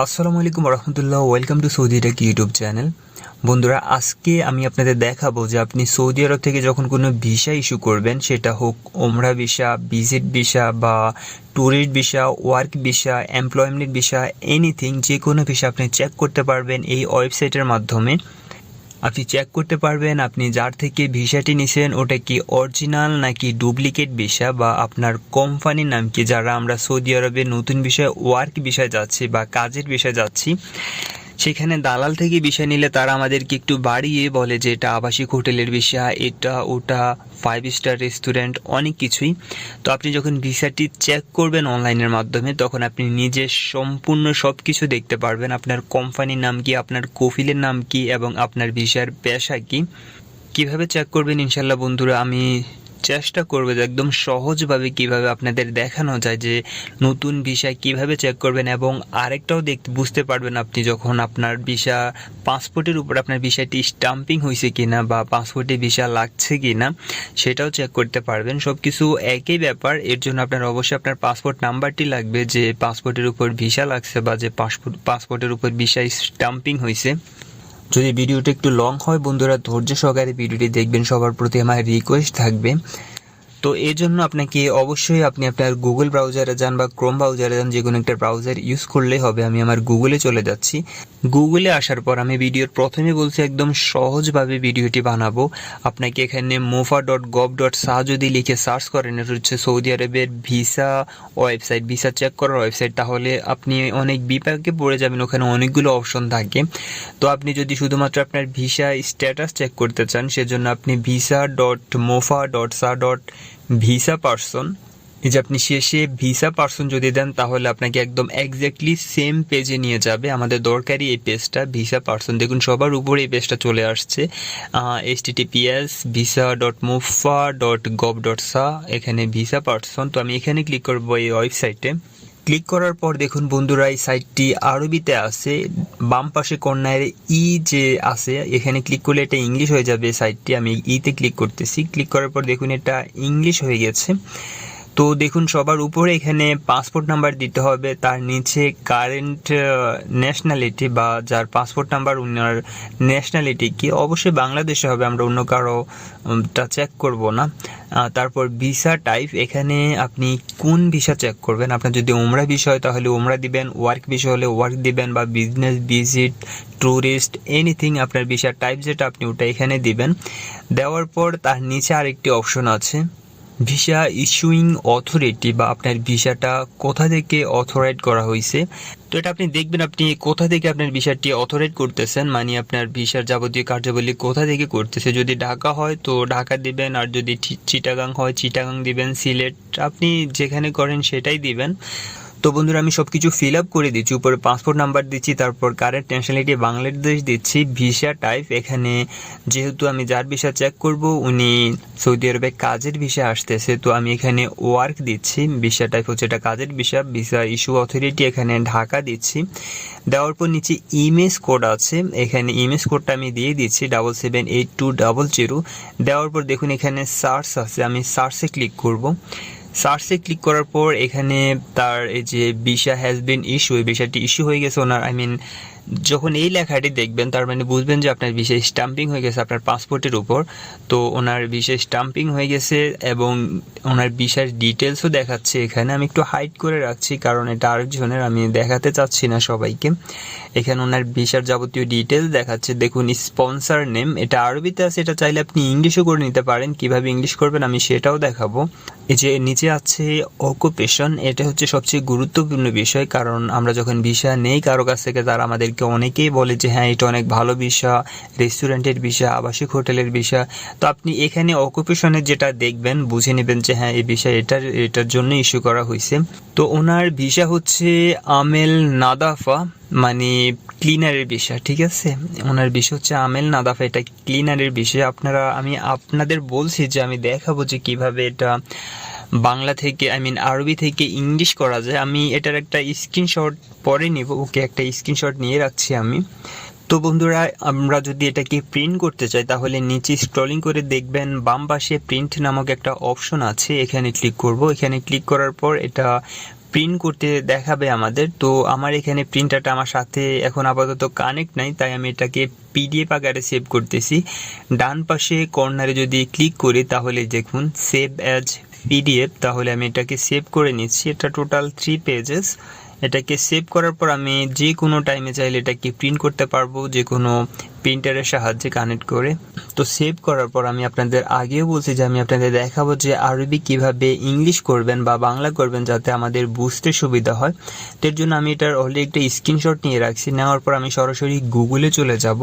আসসালামু আলাইকুম রহমতুল্লাহ welcome to Saudi tech YouTube channel. বন্ধুরা, আজকে আমি আপনাদের দেখাবো যে আপনি সৌদি আরব থেকে যখন কোনো ভিসা ইস্যু করবেন, সেটা হোক ওমরা ভিসা, ভিজিট ভিসা বা tourist visa, work visa, employment visa, anything যে কোনো ভিসা আপনি চেক করতে পারবেন এই ওয়েবসাইটের মাধ্যমে। আপনি চেক করতে পারবেন আপনি যার থেকে ভিসাটি নিছেন, ওটা কি অরিজিনাল নাকি ডুপ্লিকেট ভিসা বা আপনার কোম্পানির নাম কি? যারা আমরা সৌদি আরবে নতুন বিষয়ে ওয়ার্ক বিষয়ে যাচ্ছি বা কাজের বিষয়ে যাচ্ছি সেখানে দালাল থেকে বিষয় নিলে তারা আমাদেরকে একটু বাড়িয়ে বলে যে এটা আবাসিক হোটেলের বিষয়, এটা, ওটা ফাইভ স্টার রেস্টুরেন্ট অনেক কিছুই। তো আপনি যখন ভিসাটি চেক করবেন অনলাইনের মাধ্যমে, তখন আপনি নিজে সম্পূর্ণ সব কিছু দেখতে পারবেন। আপনার কোম্পানির নাম কি, আপনার কফিলের নাম কি, এবং আপনার ভিসার পেশা কি। কীভাবে চেক করবেন ইনশাল্লাহ বন্ধুরা, আমি চেষ্টা করবে যে একদম সহজভাবে কীভাবে আপনাদের দেখানো যায় যে নতুন ভিসা কীভাবে চেক করবেন এবং আরেকটাও দেখতে, বুঝতে পারবেন আপনি যখন আপনার ভিসা পাসপোর্টের উপর আপনার ভিসাটি স্টাম্পিং হয়েছে কিনা বা পাসপোর্টে ভিসা লাগছে কিনা, সেটাও চেক করতে পারবেন। সব কিছু একই ব্যাপার, এর জন্য আপনার অবশ্যই আপনার পাসপোর্ট নাম্বারটি লাগবে যে পাসপোর্টের উপর ভিসা লাগছে বা যে পাসপোর্ট পাসপোর্টের উপর ভিসা স্টাম্পিং হয়েছে যদি ভিডিওটা একটু লং হয়, বন্ধুরা ধৈর্য সহকারে ভিডিওটি দেখবেন। সবার প্রতি আমার রিকোয়েস্ট থাকবে। তো এই জন্য আপনাকে অবশ্যই আপনি আপনার গুগল ব্রাউজারে যান বা ক্রোম ব্রাউজারে যান, যে কোনো একটা ব্রাউজার ইউজ করলেই হবে। আমি আমার গুগলে চলে যাচ্ছি। গুগলে আসার পর আমি ভিডিওর প্রথমে বলছি একদম সহজভাবে ভিডিওটি বানাবো। আপনাকে এখানে মোফা ডট গভ ডট সা যদি লিখে সার্চ করেন, এটা হচ্ছে সৌদি আরবের ভিসা ওয়েবসাইট ভিসা চেক করার ওয়েবসাইট তাহলে আপনি অনেক বিপাকে পড়ে যাবেন। ওখানে অনেকগুলো অপশন থাকে। তো আপনি যদি শুধুমাত্র আপনার ভিসা স্ট্যাটাস চেক করতে চান, সেজন্য আপনি visa dot mofa dot sa dot visa person, এই যে আপনি শেষে ভিসা পার্সন যদি দেন, তাহলে আপনাকে একদম এক্স্যাক্টলি সেম পেজে নিয়ে যাবে। আমাদের দরকারি এই পেজটা ভিসা পার্সন। দেখুন, সবার উপরে এই পেজটা চলে আসছে। H TTPS visa dot mofa dot gov dot sa এখানে ভিসা পার্সন। তো আমি এখানে ক্লিক করব এই ওয়েবসাইটে ক্লিক করার পর দেখুন বন্ধুরা, এই সাইটটি আরবিতে আছে, বাম পাশে কর্নারে ই যে আছে, এখানে ক্লিক করলে এটা ইংলিশ হয়ে যাবে সাইটটি। আমি ইতে ক্লিক করতেছি। ক্লিক করার পর দেখুন এটা ইংলিশ হয়ে গেছে। তো দেখুন, সবার উপরে এখানে পাসপোর্ট নাম্বার দিতে হবে। তার নিচে কারেন্ট ন্যাশনালিটি বা যার পাসপোর্ট নাম্বার ওনার ন্যাশনালিটি কি, অবশ্যই বাংলাদেশে হবে। আমরা অন্য কারও টা চেক করব না। তারপর ভিসা টাইপ এখানে আপনি কোন ভিসা চেক করবেন? আপনার যদি ওমরা বিষয় তাহলে ওমরা দিবেন। ওয়ার্ক বিষয় হলে ওয়ার্ক দিবেন বা বিজনেস ভিজিট ট্যুরিস্ট এনিথিং আপনার ভিসা টাইপ যেটা, আপনি ওটা এখানে দিবেন। দেওয়ার পর তার নিচে আরেকটি অপশন আছে। ভিসা ইস্যুইং অথরিটি বা আপনার ভিসাটা কোথা থেকে অথরাইট করা হয়েছে? তো এটা আপনি দেখবেন, আপনি কোথা থেকে আপনার ভিসাটি অথরাইট করতেছেন? মানে আপনার ভিসার যাবতীয় কার্যাবলী কোথা থেকে করতেছে? যদি ঢাকা হয় তো ঢাকা দিবেন, আর যদি চিটাগাং হয় চিটাগাং দিবেন, সিলেট আপনি যেখানে করেন সেটাই দিবেন। তো বন্ধুরা, আমি সব কিছু ফিল আপ করে দিচ্ছি, উপরে পাসপোর্ট নাম্বার দিচ্ছি, তারপর কারেন্ট ন্যাশনালিটি বাংলাদেশ দিচ্ছি ভিসা টাইপ এখানে যেহেতু আমি যার ভিসা চেক করব, উনি সৌদি আরবে কাজের ভিসা আসতেছে, তো আমি এখানে ওয়ার্ক দিচ্ছি ভিসা টাইপ হচ্ছে এটা কাজের ভিসা ভিসা ইস্যু অথরিটি এখানে ঢাকা দিচ্ছি। দেওয়ার পর নিচে ইমেজ কোড আছে, এখানে ইমেজ কোডটা আমি দিয়ে দিচ্ছি double seven eight two double zero দেওয়ার পর দেখুন এখানে সার্চ আছে, আমি সার্চে ক্লিক করব। সার্চে ক্লিক করার পর এখানে তার এই যে ভিসা হ্যাজ বিন ইস্যু এই ভিসাটি ইস্যু হয়ে গেছে ওনার আই মিন যখন এই লেখাটি দেখবেন, তার মানে বুঝবেন যে আপনার ভিসা স্টাম্পিং হয়ে গেছে আপনার পাসপোর্টের উপর। তো ওনার ভিসা স্টাম্পিং হয়ে গেছে এবং ওনার ভিসার ডিটেলসও দেখাচ্ছে এখানে। আমি একটু হাইড করে রাখছি কারণ এটা আরেকজনের, আমি দেখাতে চাচ্ছি না সবাইকে। এখানে ওনার ভিসার যাবতীয় ডিটেলস দেখাচ্ছে। দেখুন স্পন্সার নেম এটা আরবিতে আছে, এটা চাইলে আপনি ইংলিশও করে নিতে পারেন। কীভাবে ইংলিশ করবেন আমি সেটাও দেখাবো। এই যে নিচে আছে অকুপেশন এটা হচ্ছে সবচেয়ে গুরুত্বপূর্ণ বিষয় কারণ আমরা যখন ভিসা নেই, কারও কাছ থেকে তারা আমাদেরকে অনেকেই বলে যে হ্যাঁ এটা অনেক ভালো ভিসা রেস্টুরেন্টের ভিসা আবাসিক হোটেলের ভিসা তো আপনি এখানে অকুপেশনের যেটা দেখবেন, বুঝে নেবেন যে হ্যাঁ এই ভিসা এটার এটার জন্য ইস্যু করা হয়েছে তো ওনার ভিসা হচ্ছে আমেল নাদাফা মানে ক্লিনারের বিষয়, ঠিক আছে? ওনার বিষয় হচ্ছে আমেল নাদাফা, এটা ক্লিনারের বিষয়। আপনারা, আমি আপনাদের বলছি যে, আমি দেখাবো যে কীভাবে এটা বাংলা থেকে আই মিন আরবি থেকে ইংলিশ করা যায়। আমি এটার একটা স্ক্রিনশট পরে নিব। ওকে একটা স্ক্রিনশট নিয়ে রাখছি আমি। তো বন্ধুরা, আমরা যদি এটাকে প্রিন্ট করতে চাই, তাহলে নিচে স্ক্রলিং করে দেখবেন, বাম পাশে প্রিন্ট নামক একটা অপশন আছে। এখানে ক্লিক করব। এখানে ক্লিক করার পর এটা প্রিন্ট করতে দেখাবে আমাদের। তো আমার এখানে প্রিন্টারটা আমার সাথে এখন আপাতত কানেক্ট নাই, তাই আমি এটাকে পিডিএফ আকারে সেভ করতেছি। ডান পাশে কর্নারে যদি ক্লিক করি, তাহলে দেখুন সেভ অ্যাজ পিডিএফ তাহলে আমি এটাকে সেভ করে নিচ্ছি। এটা টোটাল থ্রি পেজেস এটাকে সেভ করার পর আমি যে কোনো টাইমে চাইলে এটাকে প্রিন্ট করতে পারব, যে কোনো প্রিন্টারের সাহায্যে কানেক্ট করে। তো সেভ করার পর আমি আপনাদের আগেও বলছি যে আমি আপনাদের দেখাবো যে আরবি কীভাবে ইংলিশ করবেন বা বাংলা করবেন যাতে আমাদের বুঝতে সুবিধা হয়। এর জন্য আমি এটার অলরেডি একটা স্ক্রিনশট নিয়ে রাখছি। নেওয়ার পর আমি সরাসরি গুগলে চলে যাব।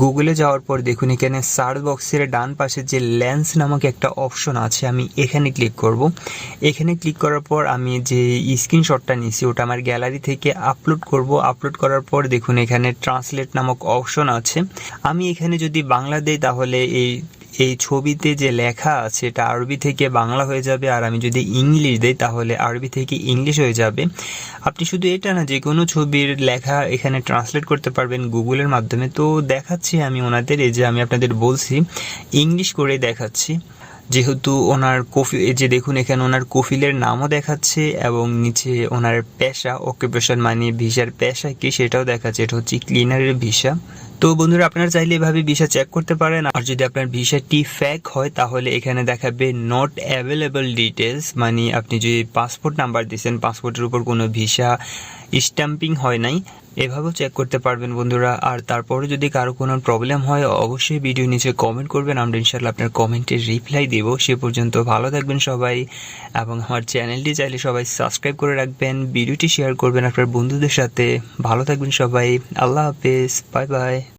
গুগলে যাওয়ার পর দেখুন, এখানে সার্চ বক্সের ডান পাশে যে লেন্স নামক একটা অপশন আছে, আমি এখানে ক্লিক করব। এখানে ক্লিক করার পর আমি যে স্ক্রিনশটটা নিছি ওটা আমার গ্যালারি থেকে আপলোড করব। আপলোড করার পর দেখুন, এখানে ট্রান্সলেট নামক অপশন আছে। আমি এখানে যদি বাংলা দেই তাহলে এই এই ছবিতে যে লেখা আছে এটা আরবি থেকে বাংলা হয়ে যাবে, আর আমি যদি ইংলিশ দেই তাহলে আরবি থেকে ইংলিশ হয়ে যাবে। আপনি শুধু এটা না, যে কোনো ছবির লেখা এখানে ট্রান্সলেট করতে পারবেন গুগলের মাধ্যমে। তো দেখাচ্ছি আমি ওনাদের, এই যে আমি আপনাদের বলছি, ইংলিশ করে দেখাচ্ছি। যেহেতু ওনার কফি যে দেখুন এখানে ওনার কফিলের নামও দেখাচ্ছে এবং নিচে ওনার পেশা অকুপেশন মানে ভিসার পেশা কি সেটাও দেখাচ্ছে। এটা হচ্ছে ক্লিনারের ভিসা। তো বন্ধুরা, আপনারা চাইলে এভাবে ভিসা চেক করতে পারেন। আর যদি আপনার ভিসাটি ফ্যাক হয়, তাহলে এখানে দেখাবে নট অ্যাভেলেবল ডিটেলস মানে আপনি যদি পাসপোর্ট নাম্বার দিয়েছেন পাসপোর্টের উপর কোনো ভিসা স্ট্যাম্পিং হয় নাই। এভাবেও চেক করতে পারবেন বন্ধুরা। আর তারপরে যদি কারও কোনো প্রবলেম হয়, অবশ্যই ভিডিও নিচে কমেন্ট করবেন। আমরা ইনশাল্লাহ আপনার কমেন্টের রিপ্লাই দেব। সে পর্যন্ত ভালো থাকবেন সবাই। এবং আমার চ্যানেলটি চাইলে সবাই সাবস্ক্রাইব করে রাখবেন ভিডিওটি শেয়ার করবেন আপনার বন্ধুদের সাথে। ভালো থাকবেন সবাই। আল্লাহ হাফেজ। Bye bye